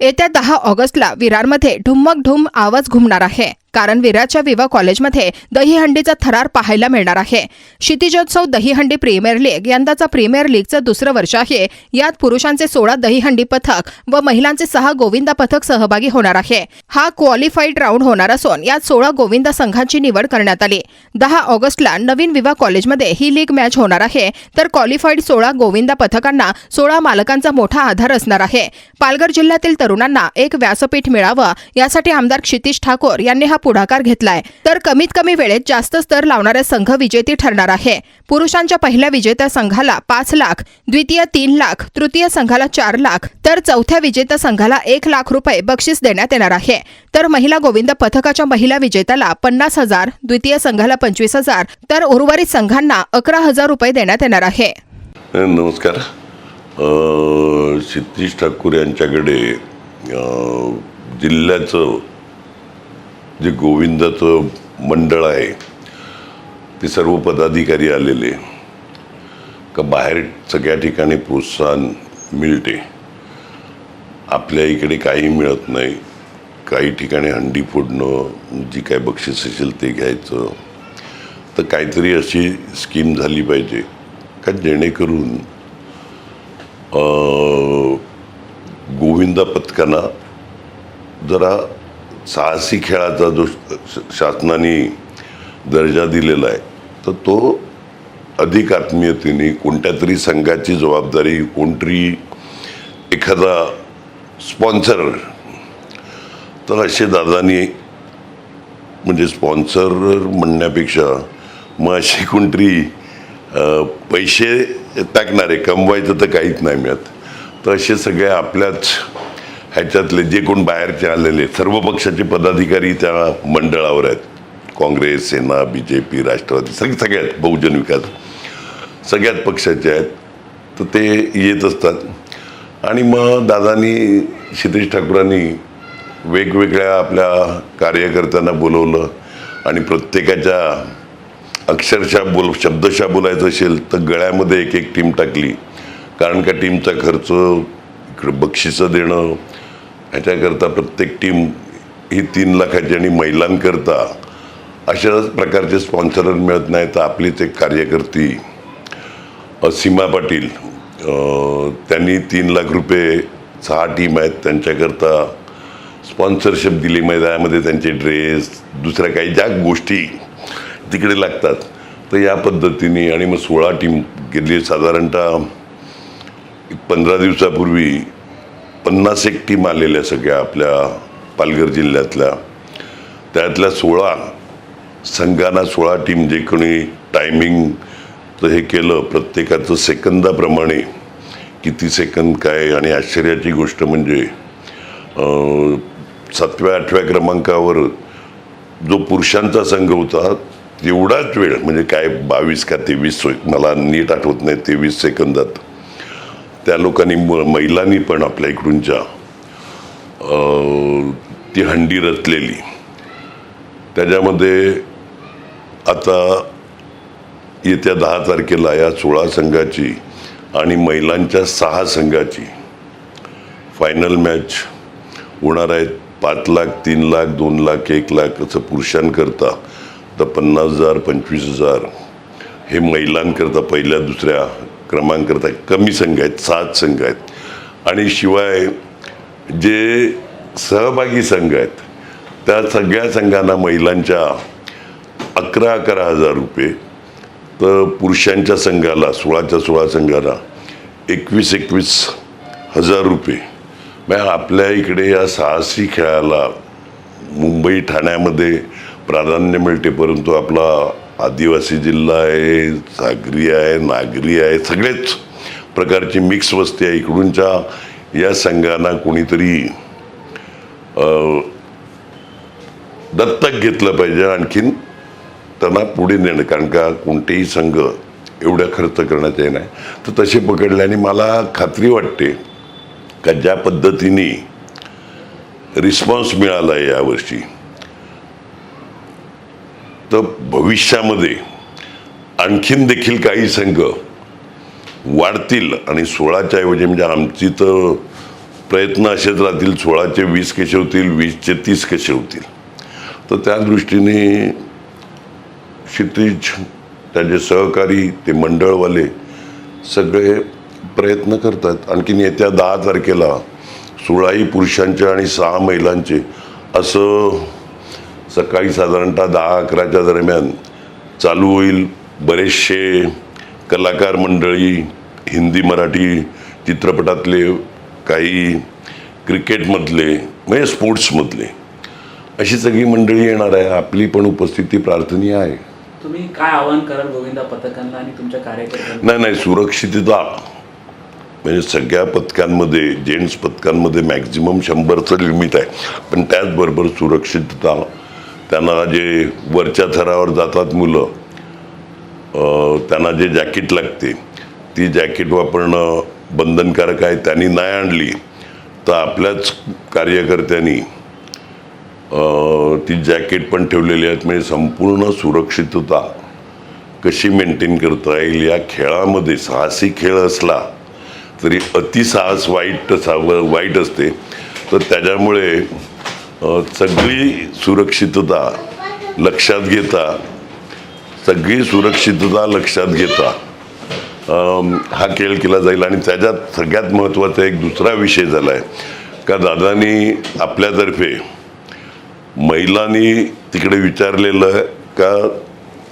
येत्या दहा ऑगस्टला विरारमध्ये ढुम्मक ढुम आवाज घुमणार आहे. कारण विराच्या विवा कॉलेजमध्ये दहीहंडीचा थरार पाहायला मिळणार आहे. क्षितिजोत्सव दहीहंडी प्रीमियर लीग यंदाचा प्रीमियर लीगचं दुसरं वर्ष आहे. यात पुरुषांचे सोळा दहीहंडी पथक व महिलांचे सहा गोविंदा पथक सहभागी होणार आहे. हा क्वालिफाईड राऊंड होणार असून यात सोळा गोविंदा संघांची निवड करण्यात आली. दहा ऑगस्टला नवीन विवा कॉलेजमध्ये ही लीग मॅच होणार आहे. तर क्वालिफाईड सोळा गोविंदा पथकांना सोळा मालकांचा मोठा आधार असणार आहे. पालघर जिल्ह्यातील तरुणांना एक व्यासपीठ मिळावं यासाठी आमदार क्षितिश ठाकूर यांनी हा पुढाकार घेतलाय. तर कमीत कमी वेळेत जास्त स्तर लावणारे संघ विजेती ठरणार आहे. पुरुषांच्या पहिल्या विजेत्या संघाला पाच लाख द्वितीय तीन लाख तृतीय संघाला चार लाख तर चौथ्या विजेत्या संघाला एक लाख रुपये बक्षीस देण्यात येणार आहे. तर महिला गोविंद पथकाच्या महिला विजेत्याला पन्नास हजार द्वितीय संघाला पंचवीस हजार तर उर्वरित संघांना अकरा हजार रुपये देण्यात येणार आहे. नमस्कार. क्षितिश ठाकूर यांच्याकडे जिल्ह्याचं जे गोविंदाचं मंडळ आहे ते सर्व पदाधिकारी आलेले. का बाहेर सगळ्या ठिकाणी प्रोत्साहन मिळते. आपल्या इकडे काही मिळत नाही. काही ठिकाणी हंडी फोडणं जी काय बक्षीस असेल ते घ्यायचं. तर काहीतरी अशी स्कीम झाली पाहिजे. का जेणेकरून गोविंदा पथकांना जरा साहसी खेळाचा जो शासनाने दर्जा दिलेला आहे. तर तो अधिक आत्मीयतेने कोणत्या तरी संघाची जबाबदारी कोणतरी एखादा स्पॉन्सर तर असे दादानी म्हणजे स्पॉन्सर म्हणण्यापेक्षा मग अशी कोणतरी पैसे टाकणारे कमवायचं तर काहीच नाही मिळत. तर असे सगळे आपल्याच ह्याच्यातले जे कोण बाहेरचे आलेले सर्व पक्षाचे पदाधिकारी त्या मंडळावर आहेत. काँग्रेस सेना बी जे पी राष्ट्रवादी सगळे सगळ्यात बहुजन विकास सगळ्यात पक्षाचे आहेत. तर ते येत असतात. आणि मग दादानी क्षितेश ठाकूरांनी वेगवेगळ्या आपल्या कार्यकर्त्यांना बोलवलं आणि प्रत्येकाच्या अक्षरशः बोल शब्दशः बोलायचं असेल तर गळ्यामध्ये एक एक टीम टाकली. कारण का टीमचा खर्च इकडं बक्षिसं देणं ह्याच्याकरता प्रत्येक टीम ही तीन लाखाची आणि महिलांकरता अशा प्रकारचे स्पॉन्सर मिळत नाही तर आपलीच एक कार्यकर्ती सीमा पाटील त्यांनी तीन लाख रुपये सहा टीम आहेत. त्यांच्याकरता स्पॉन्सरशिप दिली. मैदानामध्ये त्यांचे ड्रेस दुसऱ्या काही ज्या गोष्टी तिकडे लागतात तर या पद्धतीने आणि मग सोळा टीम गेली. साधारणतः पंधरा दिवसापूर्वी पन्नास एक टीम आलेल्या सगळ्या आपल्या पालघर जिल्ह्यातल्या. त्यातल्या सोळा संघांना सोळा टीम जे कोणी टायमिंग हे केलं प्रत्येकाचं सेकंदाप्रमाणे किती सेकंद काय आणि आश्चर्याची गोष्ट म्हणजे सातव्या आठव्या क्रमांकावर जो पुरुषांचा संघ होता तेवढाच वेळ म्हणजे काय बावीस का तेवीस मला नीट आठवत नाही तेवीस सेकंदात त्या लोकांनी म महिलांनी पण आपल्या इकडूनच्या ती हंडी रचलेली. त्याच्यामध्ये आता येत्या दहा तारखेला या सोळा संघाची आणि महिलांच्या सहा संघाची फायनल मॅच होणार आहेत. पाच लाख तीन लाख दोन लाख एक लाख असं पुरुषांकरता. तर पन्नास हजार पंचवीस हजार हे महिलांकरता पहिल्या दुसऱ्या क्रमांकरता कमी संघ आहेत सात संघ आहेत. आणि शिवाय जे सहभागी संघ आहेत त्या सगळ्या संघांना महिलांच्या अकरा अकरा हजार रुपये तर पुरुषांच्या संघाला सोळाच्या सोळा संघाला एकवीस एकवीस हजार रुपये. मग आपल्या इकडे या साहसी खेळाला मुंबई ठाण्यामध्ये प्राधान्य मिळते परंतु आपला आदिवासी जिल्हा आहे सागरी आहे नागरी आहे सगळेच प्रकारची मिक्स वस्ती आहे इकडूनच्या. या संघांना कोणीतरी दत्तक घेतलं पाहिजे आणखीन. त्यांना पुढे नेणं कारण का कोणतेही संघ एवढा खर्च करण्यात येत नाही. तर तसे पकडले आणि मला खात्री वाटते का ज्या पद्धतीने रिस्पॉन्स मिळाला आहे यावर्षी. तर भविष्यामध्ये आणखीन देखील काही संघ वाढतील आणि सोळाच्या ऐवजी म्हणजे आमची तर प्रयत्न असेच राहतील सोळाचे वीस कसे होतील वीसचे तीस कसे होतील. तर त्या दृष्टीने क्षितिज त्याचे सहकारी ते मंडळवाले सगळे प्रयत्न करतात. आणखीन येत्या दहा तारखेला सोळाही पुरुषांचे आणि सहा महिलांचे असं सकाळी साधारणतः दहा अकराच्या दरम्यान चालू होईल. बरेचसे कलाकार मंडळी हिंदी मराठी चित्रपटातले काही क्रिकेटमधले म्हणजे स्पोर्ट्समधले अशी सगळी मंडळी येणार आहे. आपली पण उपस्थिती प्रार्थनीय आहे. तुम्ही काय आवाहन कराल गोविंदा पथकांना आणि तुमच्या कार्यकर्त्यांना? नाही नाही सुरक्षितता. म्हणजे सगळ्या पथकांमध्ये जेंट्स पथकांमध्ये मॅक्झिमम शंभरचं लिमिट आहे. पण त्याचबरोबर सुरक्षितता. त्यांना जे वरच्या थरावर जातात मुलं त्यांना जे जॅकेट लागते ती जॅकेट वापरणं बंधनकारक आहे. त्यांनी नाही आणली तर आपल्याच कार्यकर्त्यांनी ती जॅकेट पण ठेवलेली आहेत. म्हणजे संपूर्ण सुरक्षितता कशी मेंटेन करता येईल? या खेळामध्ये साहसी खेळ असला तरी अतिसाहस वाईट साव- वाईट असते. तर त्याच्यामुळे सगळी सुरक्षितता लक्षात घेता सगळी सुरक्षितता लक्षात घेता. हा खेळ केला जाईल आणि त्याच्यात सगळ्यात महत्त्वाचा एक दुसरा विषय झाला आहे का दादानी आपल्यातर्फे महिलांनी तिकडे विचारलेलं का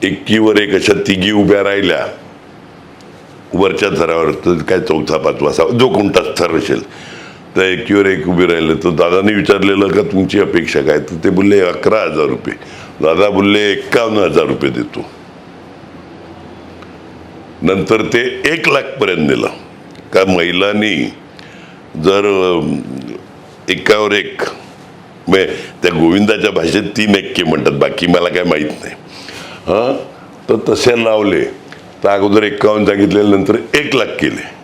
एकीवर एक अशा तिघी उभ्या राहिल्या वरच्या थरावर तर काय चौथा पाचवा असा जो कोणता थर असेल. त्या एकीवर एक उभे राहिले. तर दादाने विचारलेलं का तुमची अपेक्षा काय? तर ते बोलले अकरा हजार रुपये. दादा बोलले एक्कावन्न हजार रुपये देतो. नंतर ते एक लाखपर्यंत नेलं. का महिलांनी जर एकावर एक म्हणजे त्या गोविंदाच्या भाषेत तीन एक्के म्हणतात बाकी मला काय माहीत नाही. हां? तर तसे लावले. तर अगोदर एक्कावन्न सांगितले नंतर एक लाख केले.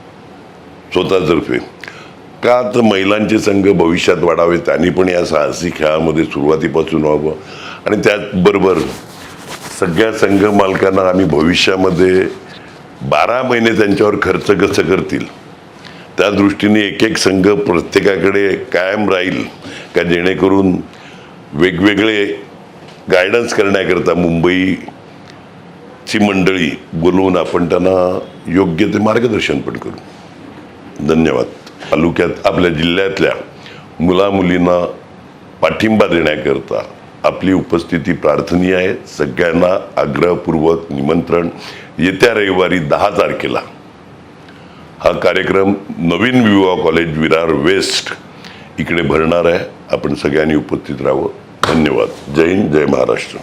स्वतःतर्फे का तर महिलांचे संघ भविष्यात वाढावे त्यांनी पण या साहसी खेळामध्ये सुरुवातीपासून व्हावं. आणि त्याचबरोबर सगळ्या संघ मालकांना आम्ही भविष्यामध्ये बारा महिने त्यांच्यावर खर्च कसं करतील त्या दृष्टीने एक एक संघ प्रत्येकाकडे कायम राहील का जेणेकरून वेगवेगळे गायडन्स करण्याकरता मुंबईची मंडळी बोलवून आपण त्यांना योग्य ते मार्गदर्शन पण करू. धन्यवाद. तालुक्यात आपल्या जिल्ह्यातल्या मुलामुलींना पाठिंबा देण्याकरता आपली उपस्थिती प्रार्थनीय आहे. सगळ्यांना आग्रहपूर्वक निमंत्रण. येत्या रविवारी दहा तारखेला हा कार्यक्रम नवीन विवाह कॉलेज विरार वेस्ट इकडे भरणार आहे. आपण सगळ्यांनी उपस्थित राहावं. धन्यवाद. जय हिंद जय महाराष्ट्र.